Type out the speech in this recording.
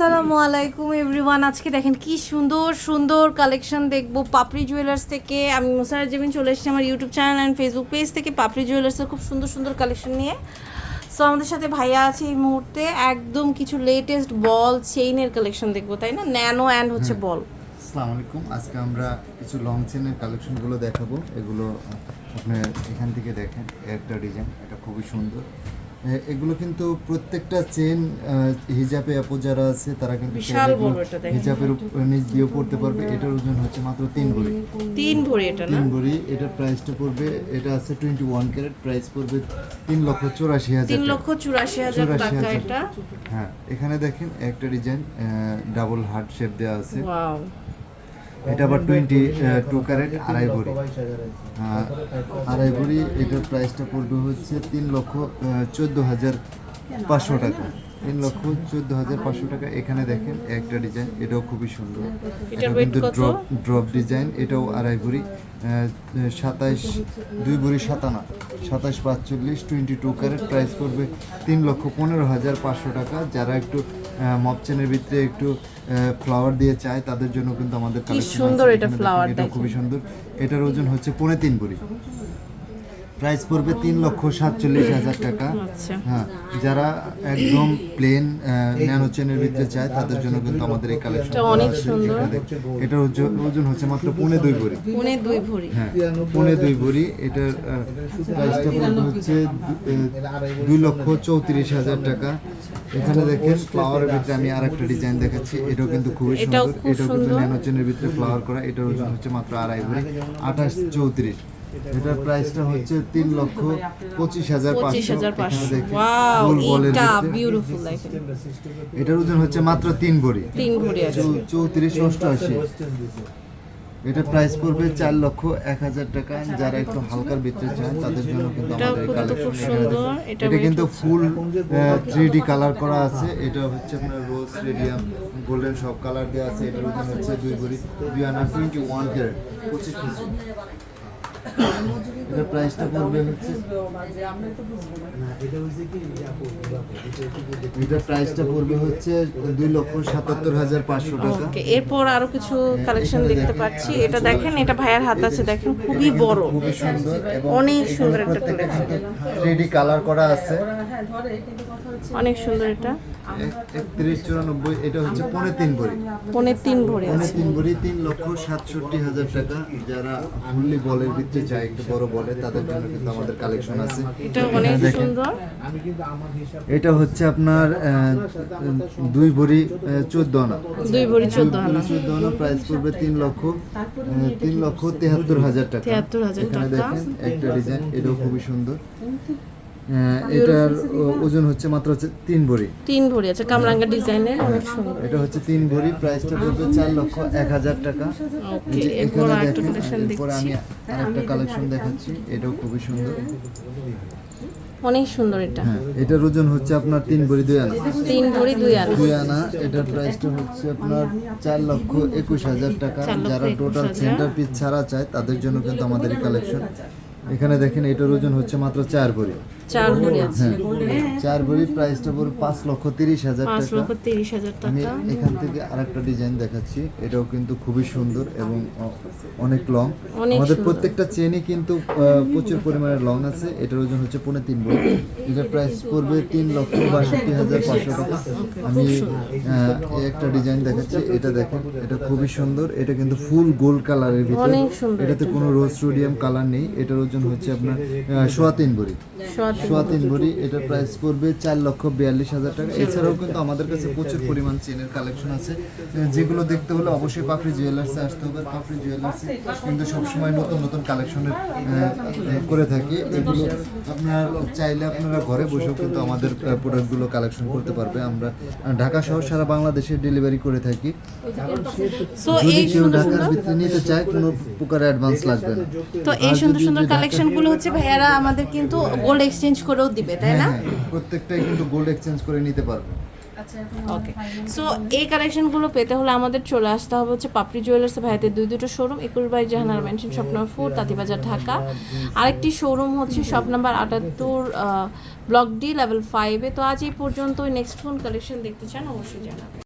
আসসালামু আলাইকুম এভরিওয়ান। আজকে দেখেন কি সুন্দর সুন্দর কালেকশন দেখব পাপড়ি জুয়েলার্স থেকে। আমি মুসার জেবিন চলে এসেছি আমার YouTube channel and Facebook page থেকে পাপড়ি জুয়েলার্সের খুব সুন্দর সুন্দর কালেকশন নিয়ে। সো আমাদের সাথে ভাইয়া আছে এই মুহূর্তে। একদম কিছু লেটেস্ট বল চেইনের কালেকশন দেখব তাই না? ন্যানো অ্যান্ড হচ্ছে বল আসসালামু আলাইকুম। আজকে আমরা কিছু লং চেনের কালেকশনগুলো দেখাবো। এগুলো আপনার এখান থেকে দেখেন। একটা ডিজাইন এটা খুবই সুন্দর। এগুলো কিন্তু প্রত্যেকটা চেন হিজাবে আপু যারা আছে তারা কিন্তু। হিজাবের নিচ দিয়েও পড়তে পারবে। এটার ওজন হচ্ছে মাত্র তিন ভরি। তিন ভরি এটা না? তিন ভরি। এটার প্রাইসটা পড়বে এটা আছে টোয়েন্টি ওয়ান ক্যারেট প্রাইস পড়বে তিন লক্ষ চৌরাশি হাজার তিন লক্ষ চুরাশি হাজার টাকা এটা? হ্যাঁ এখানে দেখেন একটা ডিজাইন ডাবল হার্ট শেপ দেওয়া আছে। এটা আবার টোয়েন্টি টু ক্যারেট আড়াই ভরি। আহ, আড়াই ভরি এটার প্রাইসটা পড়বে হচ্ছে তিন লক্ষ চোদ্দ হাজার পাঁচশো টাকা। তিন লক্ষ চোদ্দ হাজার পাঁচশো টাকা। এখানে দেখেন একটা ডিজাইন এটাও খুবই সুন্দর। এটা কিন্তু ড্রপ ড্রপ ডিজাইন এটাও আড়াই ভরি সাতাইশ দুই ভরি সাতানা সাতাশ পাঁচচল্লিশ টোয়েন্টি টু ক্যারেট প্রাইস পড়বে তিন লক্ষ পনেরো হাজার পাঁচশো টাকা। যারা একটু মপচেনের ভিতরে একটু ফ্লাওয়ার দিয়ে চায় তাদের জন্য কিন্তু আমাদের আছে। সুন্দর এটা flower এটা। খুবই সুন্দর। এটার ওজন হচ্ছে পৌনে তিন ভরি। প্রাইস পড়বে তিন লক্ষ সাতচল্লিশ হাজার টাকা। আচ্ছা। হ্যাঁ যারা একদম প্লেন ন্যানো চেনের ভিতরে চায় তাদের জন্য কিন্তু আমাদের এই কালেকশন অনেক সুন্দর। এটার ওজ- ওজন হচ্ছে মাত্র পৌনে দুই ভরি। পুনে দুই ভরি। হ্যাঁ পৌনে দুই ভরি। এটার প্রাইসটা হচ্ছে দুই লক্ষ চৌত্রিশ হাজার টাকা। এখানে দেখেন ফ্লাওয়ারের ভিতরে আমি আর একটা ডিজাইন দেখাচ্ছি। এটাও কিন্তু খুবই সুন্দর। এটাও কিন্তু সুন্দর। ন্যানো ভিতরে ফ্লাওয়ার করা। এটার ওজন হচ্ছে মাত্র আড়াই ভরি আঠাশ চৌত্রিশ। এটার প্রাইসটা হচ্ছে তিন লক্ষ পঁচিশ হাজার পাঁচশো। এটা এটার ওজন হচ্ছে মাত্র তিন ভরি। চৌত্রিশ অষ্টআশি। এটা প্রাইস পড়বে চার লক্ষ এক হাজার টাকা। যারা একটু হালকার ভিতরে চান তাদের জন্য কিন্তু আমাদের এই কালেকশন এটা কিন্তু ফুল থ্রি ডি কালার করা আছে। এটা হচ্ছে আপনার রোজ রেডিয়াম গোল্ডেন সব কালার দেওয়া আছে। এটার ওজন হচ্ছে দুই ভরি দুই আনা টোয়েন্টি ওয়ান ক্যারেট পঁচিশ কেজি। এটা প্রাইসটা পড়বে হচ্ছে এটা প্রাইসটা পড়বে হচ্ছে দুই লক্ষ সাতাত্তর হাজার পাঁচশো টাকা। এরপর আরও কিছু কালেকশন দেখতে পাচ্ছি। এটা দেখেন এটা ভাইয়ের হাত আছে দেখেন খুবই বড়। খুবই সুন্দর অনেক সুন্দর একটা থ্রি ডি কালার করা আছে। অনেক সুন্দর এটা। একত্রিশ চুরানব্বই এটা হচ্ছে পৌনে তিন ভরি। পনে তিন ভরি পৌনে তিন ভরি তিন লক্ষ সাতষট্টি হাজার টাকা। যারা ফুললি বলের ভিতরে চায় একটু বড় বলে তাদের জন্য কিন্তু আমাদের কালেকশন আছে। এটা অনেক দেখেন, সুন্দর। এটা হচ্ছে আপনার দুই ভরি চোদ্দ আনা। দুই ভরি চোদ্দ আনা। চোদ্দ আনা প্রাইস পড়বে তিন লক্ষ তিন লক্ষ তেহাত্তর হাজার টাকা। 73,000 এখানে টাকা। দেখেন একটা ডিজাইন এটাও খুবই সুন্দর। এটার ওজন হচ্ছে মাত্র হচ্ছে তিন ভরি। তিন ভরি আছে কামরাঙ্গা ডিজাইনের অনেক সুন্দর এটা হচ্ছে তিন ভরি প্রাইসটা পড়বে চার লক্ষ এক হাজার টাকা। এখানে দেখেন এরপর আমি আরেকটা কালেকশন দেখাচ্ছি এটাও খুবই সুন্দর। অনেক সুন্দর এটা। হ্যাঁ এটার ওজন হচ্ছে আপনার তিন ভরি দুই আনা। তিন ভরি দুই আনা। দুই আনা এটার প্রাইসটা হচ্ছে আপনার চার লক্ষ একুশ হাজার টাকা। যারা টোটাল সেন্টার পিস ছাড়া চায় তাদের জন্য কিন্তু আমাদের এই কালেকশন এখানে দেখেন এটার ওজন হচ্ছে মাত্র চার ভরি। চার ভরি আছে হ্যাঁ। চার ভরি প্রাইসটা পড়বে পাঁচ লক্ষ তিরিশ হাজার পাঁচ লক্ষ তিরিশ হাজার আমি টাকা। এখান থেকে আরেকটা ডিজাইন দেখাচ্ছি। এটাও কিন্তু খুবই সুন্দর এবং অনেক লং আমাদের প্রত্যেকটা চেনই কিন্তু প্রচুর পরিমাণে লং আছে। এটার ওজন হচ্ছে পৌনে তিন বড় এটার প্রাইস পড়বে তিন লক্ষ বাষট্টি হাজার পাঁচশো টাকা। আমি একটা ডিজাইন দেখাচ্ছি। এটা দেখেন এটা খুবই সুন্দর। এটা কিন্তু ফুল গোল্ড কালারের ভিতরে। এটাতে কোনো রোজ স্টোডিয়াম কালার নেই। এটার ওজন হচ্ছে আপনার সোয়া তিন ভরি। সোয়া তিন ভরি এটার প্রাইস পড়বে চার লক্ষ বিয়াল্লিশ হাজার টাকা। এছাড়াও কিন্তু আমাদের কাছে প্রচুর পরিমাণ চেনের কালেকশন আছে। যেগুলো দেখতে হলে অবশ্যই পাপড়ি জুয়েলার্সে আসতে হবে। পাপড়ি জুয়েলার্সে কিন্তু সবসময় নতুন নতুন কালেকশনের করে থাকি। এগুলো আপনার চাইলে আপনারা ঘরে বসেও কিন্তু আমাদের প্রোডাক্টগুলো কালেকশন করতে পারবে। আমরা ঢাকা সহ সারা বাংলাদেশে ডেলিভারি করে থাকি। যদি কেউ ঢাকার ভিতরে নিতে চায় কোনো প্রকার অ্যাডভান্স লাগবে না। তো এই সুন্দর সুন্দর ঢাকা- কালেকশনগুলো হচ্ছে ভাইয়ারা আমাদের কিন্তু গোল্ড এক্সচেঞ্জ করেও দিবে তাই না? হ্যাঁ, হ্যাঁ, প্রত্যেকটাই কিন্তু গোল্ড এক্সচেঞ্জ করে নিতে পারবে। ওকে সো এই কালেকশনগুলো পেতে হলে আমাদের চলে আসতে হবে হচ্ছে পাপড়ি জুয়েলার্স ভাইয়াদের দুই দুটো শোরুম একুশ by জাহানার mansion shop number four Tantibazar Dhaka আরেকটি শোরুম হচ্ছে শপ নাম্বার আটাত্তর ব্লক ডি লেভেল ফাইভে তো আজ এই পর্যন্ত নেক্সট ফোন কালেকশন দেখতে চান অবশ্যই জানাবেন।